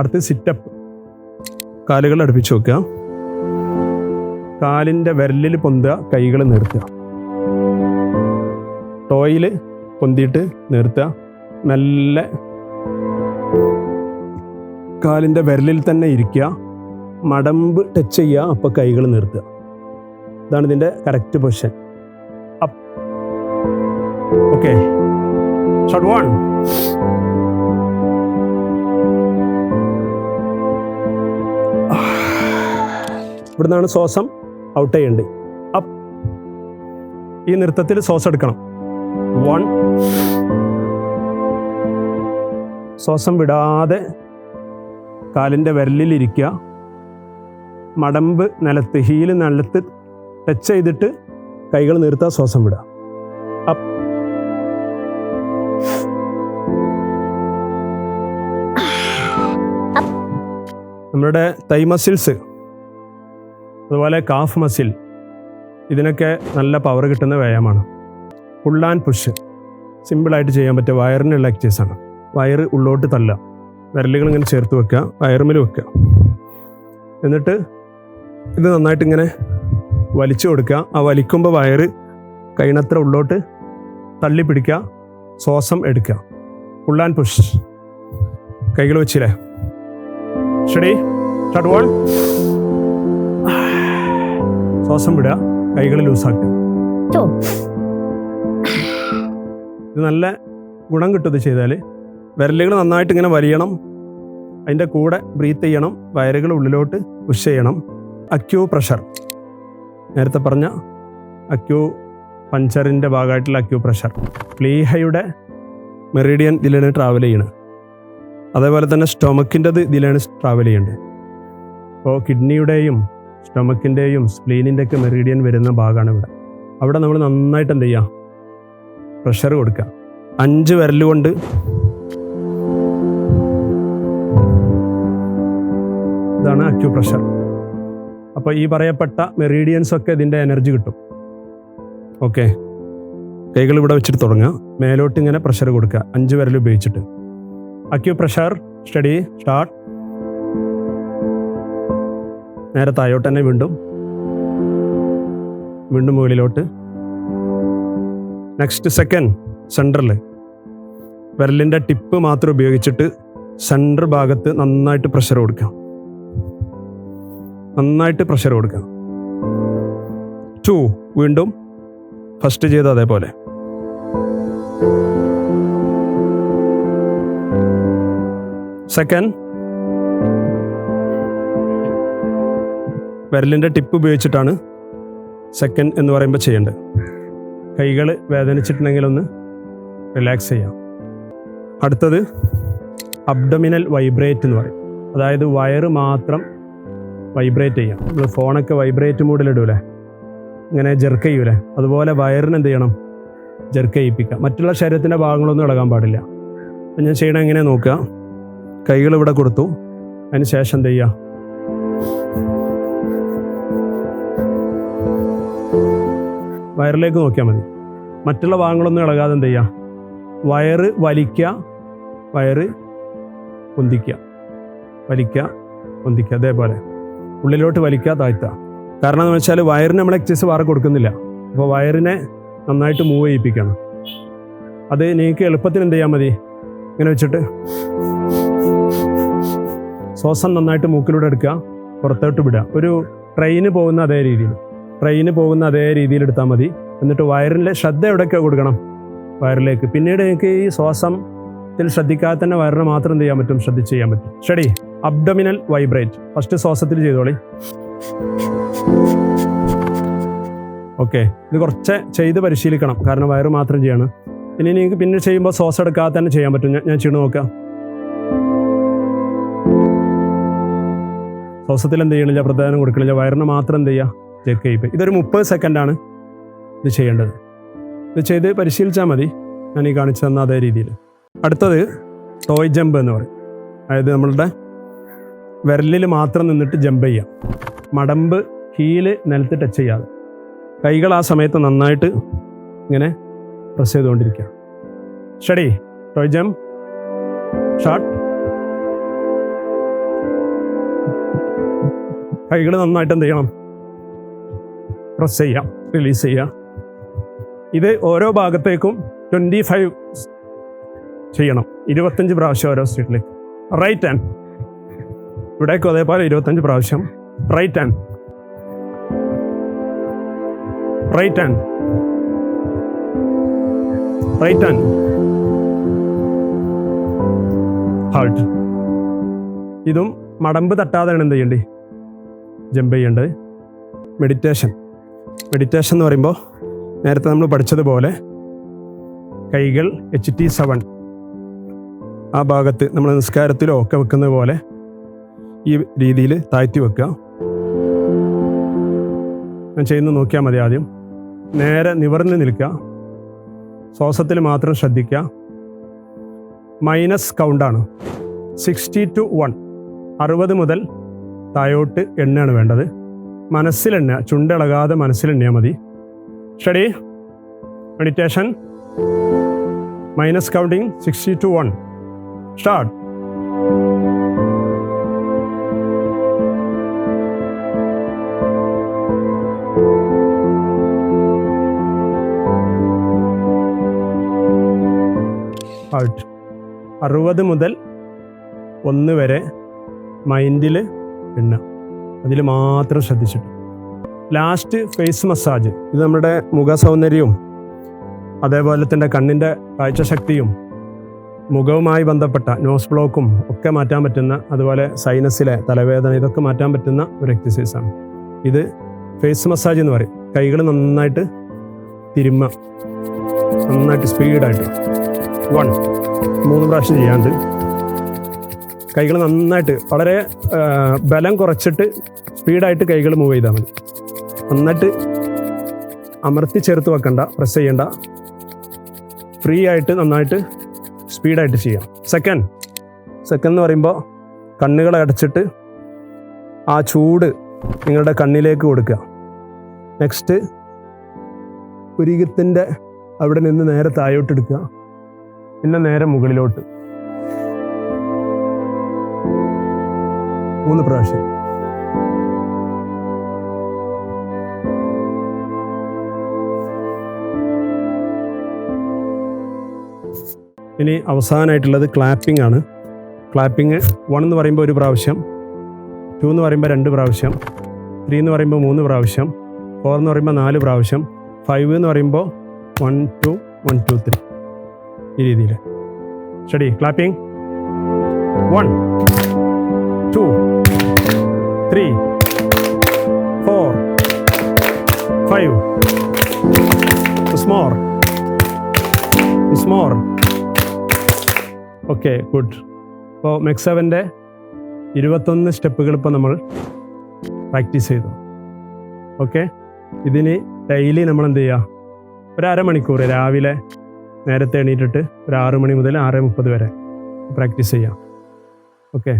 അടുത്ത് സിറ്റപ്പ് കാലുകൾ അടുപ്പിച്ച് വെക്കുക. കാലിന്റെ വിരലിൽ പൊന്തുക കൈകൾ നിർത്തുക. ടോയിൽ പൊന്തിയിട്ട് നിർത്തുക. നല്ല കാലിന്റെ വിരലിൽ തന്നെ ഇരിക്കുക. മടമ്പ് ടച്ച് ചെയ്യുക അപ്പോൾ കൈകൾ നിർത്തുക. ഇതാണ് ഇതിന്റെ correct position okay shot one ഇവിടുന്നാണ് ശ്വാസം ഔട്ട് ചെയ്യേണ്ടത്. അപ്പ് ഈ നൃത്തത്തിൽ ശ്വാസം എടുക്കണം. വൺ ശ്വാസം വിടാതെ കാലിന്റെ വിരലിലിരിക്കുക മടമ്പ് നിലത്ത് ഹീൽ നിലത്ത് ടച്ച് ചെയ്തിട്ട് കൈകൾ നിർത്താൻ ശ്വാസം വിടുക. അപ്പ് നമ്മുടെ തൈ മസിൽസ് അതുപോലെ കാഫ് മസിൽ. ഇതിനൊക്കെ നല്ല പവർ കിട്ടുന്ന വ്യായാമമാണ് പുൾ ആൻഡ് പുഷ് സിമ്പിളായിട്ട് ചെയ്യാൻ പറ്റിയ വയറിനുള്ള എക്സസൈസാണ് വയറ് ഉള്ളോട്ട് തല്ല. വിരലുകൾ ഇങ്ങനെ ചേർത്ത് വെക്കുക വയറുമിൽ വെക്കുക എന്നിട്ട് ഇത് നന്നായിട്ട് ഇങ്ങനെ വലിച്ചു കൊടുക്കുക ആ വലിക്കുമ്പോൾ വയറ് കൈണത്ര ഉള്ളോട്ട് തള്ളി പിടിക്കുക ശ്വാസം എടുക്കുക പുൾ ആൻഡ് പുഷ് കൈകൾ വെച്ചില്ലേ? ഷെഡി ഷട്ട് വൺ ശ്വാസം വിടുക കൈകൾ ലൂസാക്കുക. ഇത് നല്ല ഗുണം കിട്ടും ഇത് ചെയ്താൽ വിരലുകൾ നന്നായിട്ട് ഇങ്ങനെ വലിയണം അതിന്റെ കൂടെ ബ്രീത്ത് ചെയ്യണം വയറുകൾ ഉള്ളിലോട്ട് പുഷ് ചെയ്യണം. അക്യൂ പ്രഷർ നേരത്തെ പറഞ്ഞ അക്യൂ പഞ്ചറിന്റെ ഭാഗമായിട്ടുള്ള അക്യൂ പ്രഷർ പ്ലീഹയുടെ മെറീഡിയൻ ഇതിലാണ് ട്രാവൽ ചെയ്യണത് അതേപോലെ തന്നെ സ്റ്റൊമക്കിന്റെത് ഇതിലാണ് ട്രാവൽ ചെയ്യേണ്ടത് അപ്പോൾ കിഡ്നിയുടെയും സ്റ്റൊമക്കിന്റെയും സ്പ്ലീനിന്റെ ഒക്കെ മെറീഡിയൻ വരുന്ന ഭാഗമാണ് ഇവിടെ അവിടെ നമ്മൾ നന്നായിട്ട് എന്ത് ചെയ്യുക പ്രഷർ കൊടുക്കുക. അഞ്ച് വിരലുകൊണ്ട് ഇതാണ് അക്യു പ്രഷർ അപ്പോൾ ഈ പറയപ്പെട്ട മെറീഡിയൻസ് ഒക്കെ ഇതിന്റെ എനർജി കിട്ടും. ഓക്കെ കൈകൾ ഇവിടെ വെച്ചിട്ട് തുടങ്ങുക. മേലോട്ട് ഇങ്ങനെ പ്രഷർ കൊടുക്കുക. അഞ്ച് വിരൽ ഉപയോഗിച്ചിട്ട്. അക്യൂ പ്രഷർ സ്റ്റഡി സ്റ്റാർട്ട് നേരെ താഴോട്ട് തന്നെ വീണ്ടും. വീണ്ടും മുകളിലോട്ട്. നെക്സ്റ്റ് സെക്കൻഡ് സെന്ററിൽ വിരലിന്റെ ടിപ്പ് മാത്രം ഉപയോഗിച്ചിട്ട് സെന്റർ ഭാഗത്ത് നന്നായിട്ട് പ്രഷർ കൊടുക്കാം നന്നായിട്ട് പ്രഷർ കൊടുക്കാം ടു വീണ്ടും. ഫസ്റ്റ് ചെയ്ത അതേപോലെ. സെക്കൻഡ് വിരലിന്റെ ടിപ്പ് ഉപയോഗിച്ചിട്ടാണ് സെക്കൻഡ് എന്ന് പറയുമ്പോൾ ചെയ്യേണ്ടത്. കൈകൾ വേദനിച്ചിട്ടുണ്ടെങ്കിൽ ഒന്ന് റിലാക്സ് ചെയ്യാം. അടുത്തത് അബ്ഡമിനൽ വൈബ്രേറ്റ് എന്ന് പറയും. അതായത് വയറ് മാത്രം വൈബ്രേറ്റ് ചെയ്യാം. നമ്മൾ ഫോണൊക്കെ വൈബ്രേറ്റ് മൂഡിലിടൂലേ ഇങ്ങനെ ജെർക്ക് ചെയ്യൂലേ? അതുപോലെ വയറിന് എന്ത് ചെയ്യണം? ജെർക്ക് ചെയ്യിപ്പിക്കുക. മറ്റുള്ള ശരീരത്തിന്റെ ഭാഗങ്ങളൊന്നും ഇളകാൻ പാടില്ല. അപ്പം ഞാൻ ചെയ്യണം എങ്ങനെ നോക്കുക. കൈകൾ ഇവിടെ കൊടുത്തു. അതിന് ശേഷം എന്ത് ചെയ്യുക? വയറിലേക്ക് നോക്കിയാൽ മതി. മറ്റുള്ള ഭാഗങ്ങളൊന്നും ഇളകാതെ എന്ത് ചെയ്യുക വയറ് വലിക്കുക വയറ് പൊന്തിക്കുക വലിക്കുക പൊന്തിക്കുക അതേപോലെ. ഉള്ളിലോട്ട് വലിക്കുക താഴ്ത്തുക കാരണം എന്ന് വെച്ചാൽ വയറിന് നമ്മൾ എക്സസൈസ് വാറ കൊടുക്കുന്നില്ല. അപ്പോൾ വയറിനെ നന്നായിട്ട് മൂവ് ചെയ്യിപ്പിക്കണം. അത് നിങ്ങൾക്ക് എളുപ്പത്തിന് എന്ത് ചെയ്യാൻ മതി? ഇങ്ങനെ വെച്ചിട്ട് ശ്വാസം നന്നായിട്ട് മൂക്കിലൂടെ എടുക്കുക പുറത്തോട്ട് വിടുക. ഒരു ട്രെയിന് പോകുന്ന അതേ രീതിയിൽ ട്രെയിന് പോകുന്ന അതേ രീതിയിൽ എടുത്താൽ മതി. എന്നിട്ട് വയറിന്റെ ശ്രദ്ധ എവിടെയൊക്കെ കൊടുക്കണം? വയറിലേക്ക്. പിന്നീട് എനിക്ക് ഈ ശ്വാസത്തിൽ ശ്രദ്ധിക്കാതെ തന്നെ വയറിനെ മാത്രം ചെയ്യാൻ പറ്റും? ശ്രദ്ധിച്ച് ചെയ്യാൻ പറ്റും. സ്റ്റഡി അബ്ഡമിനൽ വൈബ്രേറ്റ് ഫസ്റ്റ് ശ്വാസത്തിൽ ചെയ്തോളി. ഓക്കെ ഇത് കുറച്ച് ചെയ്ത് പരിശീലിക്കണം. കാരണം വയറ് മാത്രം ചെയ്യണം. ഇനി നിങ്ങൾക്ക് പിന്നെ ചെയ്യുമ്പോൾ ശ്വാസം എടുക്കാതെ തന്നെ ചെയ്യാൻ പറ്റും. ഞാൻ- ഞാൻ ചെയ്യണ നോക്കാം. ശ്വാസത്തിൽ എന്ത് ചെയ്യണില്ല? പ്രധാനം കൊടുക്കണില്ല. വയറിന് മാത്രം എന്ത് ചെയ്യുക ചെയ്യിപ്പ് ഇതൊരു മുപ്പത് സെക്കൻഡാണ് ഇത് ചെയ്യേണ്ടത്. ഇത് ചെയ്ത് പരിശീലിച്ചാൽ മതി. ഞാൻ ഈ കാണിച്ചു തന്ന അതേ രീതിയിൽ. അടുത്തത് ടോയ് ജമ്പ് എന്ന് പറയും. അതായത് നമ്മളുടെ വിരലിൽ മാത്രം നിന്നിട്ട് ജമ്പ് ചെയ്യാം. മടമ്പ് ഹീൽ നിലത്ത് ടച്ച് ചെയ്യാതെ. കൈകൾ ആ സമയത്ത് നന്നായിട്ട് ഇങ്ങനെ പ്രസ് ചെയ്തുകൊണ്ടിരിക്കുക. സ്റ്റഡി ടോയ് ജമ്പ് ഷാർട്ട് കൈകൾ നന്നായിട്ട് എന്ത് ചെയ്യണം? പ്രസ് ചെയ്യാം റിലീസ് ചെയ്യാം. ഇത് ഓരോ ഭാഗത്തേക്കും ട്വന്റി ഫൈവ് ചെയ്യണം. ഇരുപത്തഞ്ച് പ്രാവശ്യം ഓരോ സ്ട്രീറ്റിലേക്ക് റൈറ്റ് ഹാൻഡ് ഇവിടേക്കും അതേപോലെ ഇരുപത്തഞ്ച് പ്രാവശ്യം. Right hand right hand right hand halt ഇതും മടമ്പ് തട്ടാതെയാണ് എന്ത് ചെയ്യേണ്ടത്? ജമ്പ് ചെയ്യേണ്ടത്. മെഡിറ്റേഷൻ മെഡിറ്റേഷൻ എന്ന് പറയുമ്പോൾ നേരത്തെ നമ്മൾ പഠിച്ചതുപോലെ കൈകൾ എച്ച് ടി സെവൻ ആ ഭാഗത്ത് നമ്മൾ നിസ്കാരത്തിലോ ഒക്കെ വെക്കുന്ന പോലെ ഈ രീതിയിൽ താഴ്ത്തി വെക്കുക. ഞാൻ ചെയ്യുന്നത് നോക്കിയാൽ മതി ആദ്യം. നേരെ നിവർന്ന് നിൽക്കുക. ശ്വാസത്തിൽ മാത്രം ശ്രദ്ധിക്കുക. മൈനസ് കൗണ്ടാണ് സിക്സ്റ്റി ടു വൺ അറുപത് മുതൽ താഴോട്ട് എണ്ണയാണ് വേണ്ടത്. മനസ്സിലെണ്ണ ചുണ്ടിളകാതെ മനസ്സിലെണ്ണിയാൽ മതി. Study meditation minus counting sixty to one start അറുപത് മുതൽ ഒന്ന് വരെ മൈൻഡിൽ എണ്ണ അതിൽ മാത്രം ശ്രദ്ധിച്ചിട്ട്. ലാസ്റ്റ് ഫേസ് മസാജ് ഇത് നമ്മുടെ മുഖ സൗന്ദര്യവും അതേപോലെ തന്നെ കണ്ണിന്റെ കാഴ്ചശക്തിയും മുഖവുമായി ബന്ധപ്പെട്ട നോസ് ബ്ലോക്കും ഒക്കെ മാറ്റാൻ പറ്റുന്ന അതുപോലെ സൈനസിലെ തലവേദന ഇതൊക്കെ മാറ്റാൻ പറ്റുന്ന ഒരു എക്സസൈസാണ് ഇത് ഫേസ് മസാജ് എന്ന് പറയും. കൈകൾ നന്നായിട്ട് തിരുമ്മ നന്നായിട്ട് സ്പീഡായിട്ട് വൺ മൂന്ന് പ്രാവശ്യം ചെയ്യാണ്ട് കൈകൾ നന്നായിട്ട് വളരെ ബലം കുറച്ചിട്ട് സ്പീഡായിട്ട് കൈകൾ മൂവ് ചെയ്താൽ മതി. നന്നായിട്ട് അമർത്തി ചേർത്ത് വെക്കണ്ട പ്രസ് ചെയ്യണ്ട. ഫ്രീ ആയിട്ട് നന്നായിട്ട് സ്പീഡായിട്ട് ചെയ്യാം. സെക്കൻഡ് സെക്കൻഡ് എന്ന് പറയുമ്പോൾ കണ്ണുകൾ അടച്ചിട്ട് ആ ചൂട് നിങ്ങളുടെ കണ്ണിലേക്ക് കൊടുക്കുക. നെക്സ്റ്റ് പുരികത്തിന്റെ അവിടെ നിന്ന് നേരെ താഴോട്ട് എടുക്കുക. പിന്നെ നേരെ മുകളിലോട്ട്. മൂന്ന് പ്രാവശ്യം. ഇനി അവസാനമായിട്ടുള്ളത് ക്ലാപ്പിംഗ് ആണ്. ക്ലാപ്പിംഗ് വൺ എന്ന് പറയുമ്പോൾ ഒരു പ്രാവശ്യം ടു എന്ന് പറയുമ്പോൾ രണ്ട് പ്രാവശ്യം ത്രീ എന്ന് പറയുമ്പോൾ മൂന്ന് പ്രാവശ്യം ഫോർ എന്ന് പറയുമ്പോൾ നാല് പ്രാവശ്യം ഫൈവ് എന്ന് പറയുമ്പോൾ one two one two three ഈ രീതിയിൽ. ശരി clapping one two three four five സ്മോർ സ്മോർ ഓക്കെ ഗുഡ് അപ്പോൾ മെക്സവന്റെ ഇരുപത്തൊന്ന് സ്റ്റെപ്പുകൾ ഇപ്പോൾ നമ്മൾ പ്രാക്ടീസ് ചെയ്തു. ഓക്കെ ഇതിന് ഡെയിലി നമ്മൾ എന്ത് ചെയ്യുക ഒരു അരമണിക്കൂർ രാവിലെ നേരത്തെ എണീറ്റിട്ട് ഒരു ആറ് മണി മുതൽ ആറ് മുപ്പത് വരെ പ്രാക്ടീസ് ചെയ്യാം. ഓക്കെ